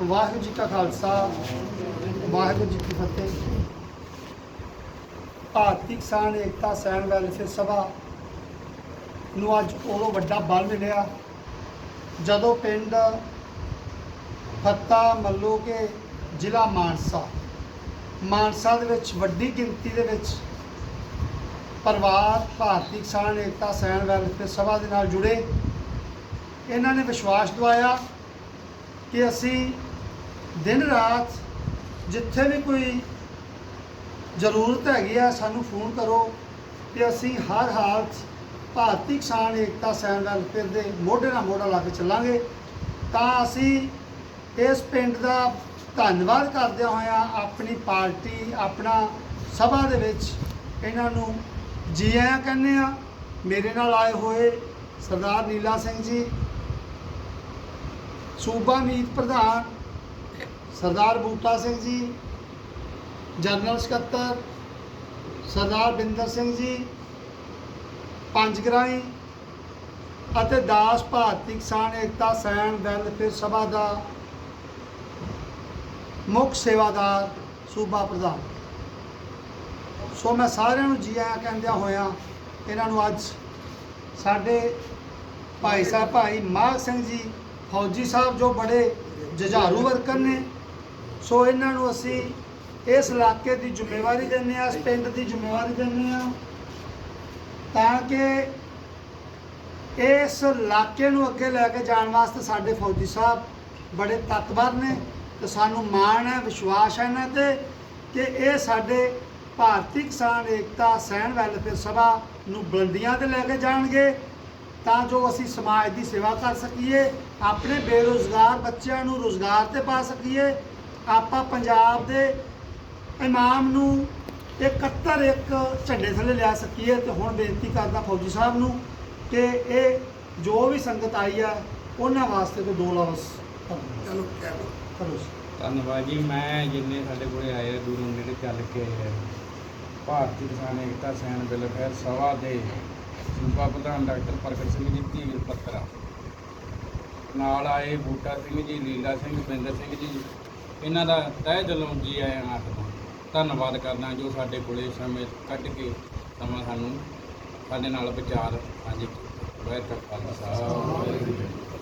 ਵਾਹਿਗੁਰੂ ਜੀ ਕਾ ਖਾਲਸਾ, ਵਾਹਿਗੁਰੂ ਜੀ ਕੀ ਫਤਿਹ। ਭਾਰਤੀ ਕਿਸਾਨ ਏਕਤਾ ਸੈਨ ਵੈਲਫੇਅਰ ਸਭਾ ਨੂੰ ਅੱਜ ਉਦੋਂ ਵੱਡਾ ਬਲ ਮਿਲਿਆ। ਜਦੋਂ ਪਿੰਡ ਫੱਤਾ ਮੱਲੋ ਕੇ ਜ਼ਿਲ੍ਹਾ ਮਾਨਸਾ। ਮਾਨਸਾ ਦੇ ਵਿੱਚ ਵੱਡੀ ਗਿਣਤੀ ਦੇ ਵਿੱਚ ਪਰਿਵਾਰ, ਭਾਰਤੀ ਕਿਸਾਨ, ਏਕਤਾ ਸੈਨ ਵੈਲਫੇਅਰ ਸਭਾ ਦੇ ਨਾਲ ਜੁੜੇ। ਇਹਨਾਂ ਨੇ ਵਿਸ਼ਵਾਸ ਦਿਵਾਇਆ ਕਿ ਅਸੀਂ ਦਿਨ ਰਾਤ ਜਿੱਥੇ ਵੀ ਕੋਈ ਜ਼ਰੂਰਤ ਹੈਗੀ ਆ, ਸਾਨੂੰ ਫੋਨ ਕਰੋ ਤੇ ਅਸੀਂ ਹਰ ਹਾਲਤ ਭਾਰਤੀ ਕਿਸਾਨ, ਏਕਤਾ ਸੈਨ ਵੈਲਫੇਅਰ ਦੇ ਮੋਢੇ ਨਾਲ ਮੋਢਾ ਲਾ ਕੇ ਚੱਲਾਂਗੇ। ਤਾਂ ਅਸੀਂ ਇਸ ਪਿੰਡ ਦਾ ਧੰਨਵਾਦ ਕਰਦਿਆਂ ਹੋਇਆਂ ਆਪਣੀ ਪਾਰਟੀ, ਆਪਣਾ ਸਭਾ ਦੇ ਵਿੱਚ ਇਹਨਾਂ ਨੂੰ ਜੀ ਆਇਆਂ ਕਹਿੰਦੇ ਆ। ਮੇਰੇ ਨਾਲ ਆਏ ਹੋਏ ਸਰਦਾਰ ਨੀਲਾ ਸਿੰਘ ਜੀ, ਸੂਬਾ ਮੀਤ ਪ੍ਰਧਾਨ ਸਰਦਾਰ ਬੂਟਾ ਸਿੰਘ ਜੀ, ਜਨਰਲ ਸਕੱਤਰ ਸਰਦਾਰ ਬਿੰਦਰ ਸਿੰਘ ਜੀ ਪੰਜਗਰਾਈ ਅਤੇ ਦਾਸ ਭਾਰਤੀ ਕਿਸਾਨ ਏਕਤਾ ਸੈਨ ਵੈਲਫੇਅਰ ਸਭਾ ਦਾ ਮੁੱਖ ਸੇਵਾਦਾਰ ਸੂਬਾ ਪ੍ਰਧਾਨ। ਸੋ ਮੈਂ ਸਾਰਿਆਂ ਨੂੰ ਜੀ ਆਇਆਂ ਕਹਿੰਦਿਆਂ ਹੋਇਆਂ ਇਹਨਾਂ ਨੂੰ ਅੱਜ ਸਾਡੇ ਭਾਈ ਸਾਹਿਬ ਭਾਈ ਮਾਘ ਸਿੰਘ ਜੀ, ਫੌਜੀ ਸਾਹਿਬ ਜੋ ਬੜੇ ਜੁਝਾਰੂ ਵਰਕਰ ਨੇ, ਸੋ ਇਹਨਾਂ ਨੂੰ ਅਸੀਂ ਇਸ ਇਲਾਕੇ ਦੀ ਜ਼ਿੰਮੇਵਾਰੀ ਦਿੰਦੇ ਆ ਇਸ ਪਿੰਡ ਦੀ ਜ਼ਿੰਮੇਵਾਰੀ ਦਿੰਦੇ ਆ ਤਾਂ ਕਿ ਇਸ ਇਲਾਕੇ ਨੂੰ ਅੱਗੇ ਲੈ ਕੇ ਜਾਣ ਵਾਸਤੇ ਸਾਡੇ ਫੌਜੀ ਸਾਹਿਬ ਬੜੇ ਤਤਪਰ ਨੇ। ਤੇ ਸਾਨੂੰ ਮਾਣ ਹੈ, ਵਿਸ਼ਵਾਸ ਹੈ ਇਹਨਾਂ ਤੇ ਕਿ ਇਹ ਸਾਡੇ ਭਾਰਤੀ ਕਿਸਾਨ ਏਕਤਾ ਸੈਨ ਵੈਲਫੇਅਰ ਸਭਾ ਨੂੰ ਬੁਲੰਦੀਆਂ ਤੇ ਲੈ ਕੇ ਜਾਣਗੇ ਤਾਂ ਜੋ ਅਸੀਂ ਸਮਾਜ ਦੀ ਸੇਵਾ ਕਰ ਸਕੀਏ, ਆਪਣੇ ਬੇਰੁਜ਼ਗਾਰ ਬੱਚਿਆਂ ਨੂੰ ਰੁਜ਼ਗਾਰ ਤੇ ਪਾ ਸਕੀਏ। ਆਪਾਂ ਪੰਜਾਬ ਦੇ ਇਮਾਮ ਨੂੰ ਇਕੱਤਰ ਇੱਕ ਝੰਡੇ ਥੱਲੇ ਲਿਆ ਸਕੀਏ ਤੇ ਹੁਣ ਬੇਨਤੀ ਕਰਦਾ ਫੌਜੀ ਸਾਹਿਬ ਨੂੰ ਕਿ ਇਹ ਜੋ ਵੀ ਸੰਗਤ ਆਈ ਆ ਉਹਨਾਂ ਵਾਸਤੇ ਕੋਈ ਦੋ ਲਫ਼ਜ਼ ਚਲੋ ਕਰੋ ਧੰਨਵਾਦ ਜੀ, ਮੈਂ ਜਿੰਨੇ ਸਾਡੇ ਕੋਲੇ ਆਏ ਆ, ਦੂਰੋਂ ਨੇੜੇ ਚੱਲ ਕੇ ਆਏ ਆ। ਭਾਰਤੀ ਕਿਸਾਨ ਏਕਤਾ ਸੈਨ ਵੈਲਫੇਅਰ ਸਭਾ ਦੇ ਸੂਬਾ ਪ੍ਰਧਾਨ ਡਾਕਟਰ ਪ੍ਰਗਟ ਸਿੰਘ ਜੀ ਧੀਰ ਪੱਤਰਾ। ਨਾਲ ਆਏ ਬੂਟਾ ਸਿੰਘ ਜੀ, ਲੀਲਾ ਸਿੰਘ, ਬਿੰਦਰ ਸਿੰਘ ਜੀ। ਇਹਨਾਂ ਦਾ ਤਹਿ ਦਿਲੋਂ ਜੀ ਆਇਆਂ ਆਖਦਾ ਧੰਨਵਾਦ ਕਰਦਾ ਜੋ ਸਾਡੇ ਕੋਲੇ ਸਮੇਂ ਕੱਢ ਕੇ ਸਮਾਂ ਸਾਨੂੰ ਸਾਡੇ ਨਾਲ ਵਿਚਾਰ ਸਾਂਝੇ ਕੀਤੇ ਵਾਹਿਗੁਰੂ ਜੀ ਕਾ ਖਾਲਸਾ। ਵਾਹਿਗੁਰੂ ਜੀ ਕੀ ਫਤਿਹ।